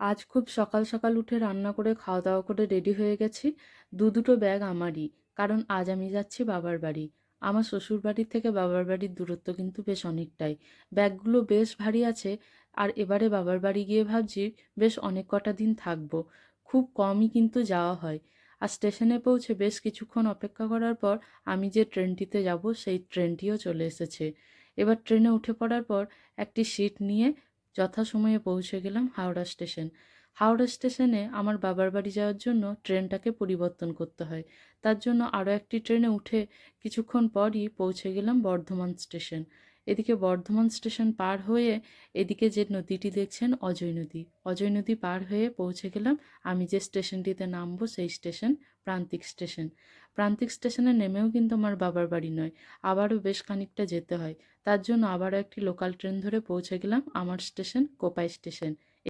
আজ খুব সকাল সকাল উঠে রান্না করে খাওয়া দাওয়া করে রেডি হয়ে গেছি। দু দুটো ব্যাগ আমারই, কারণ আজ আমি যাচ্ছি বাবার বাড়ি। আমার শ্বশুর বাড়ির থেকে বাবার বাড়ির দূরত্ব কিন্তু বেশ অনেকটাই। ব্যাগগুলো বেশ ভারী আছে, আর এবারে বাবার বাড়ি গিয়ে ভাবছি বেশ অনেক কটা দিন থাকব। খুব কমই কিন্তু যাওয়া হয়। আর স্টেশনে পৌঁছে বেশ কিছুক্ষণ অপেক্ষা করার পর আমি যে ট্রেনটিতে যাব সেই ট্রেনটিও চলে এসেছে। এবার ট্রেনে উঠে পড়ার পর একটি সিট নিয়ে যথাসময়ে পৌঁছে গেলাম হাওড়া স্টেশন। হাওড়া স্টেশনে আমার বাবার বাড়ি যাওয়ার জন্য ট্রেনটাকে পরিবর্তন করতে হয়। তার জন্য আরও একটি ট্রেনে উঠে কিছুক্ষণ পরই পৌঁছে গেলাম বর্ধমান স্টেশন। এদিকে বর্ধমান স্টেশন পার হয়ে এদিকে যে নদীটি দেখছেন অজয় নদী। অজয় নদী পার হয়ে পৌঁছে গেলাম। আমি যে স্টেশনটিতে নামবো সেই স্টেশন প্রান্তিক স্টেশন। প্রান্তিক স্টেশনে নেমেও কিন্তু আমার বাবার বাড়ি নয়, আবারও বেশ খানিকটা যেতে হয়। তার জন্য আবারও একটি লোকাল ট্রেন ধরে পৌঁছে গেলাম আমার স্টেশন, কোপাই স্টেশন।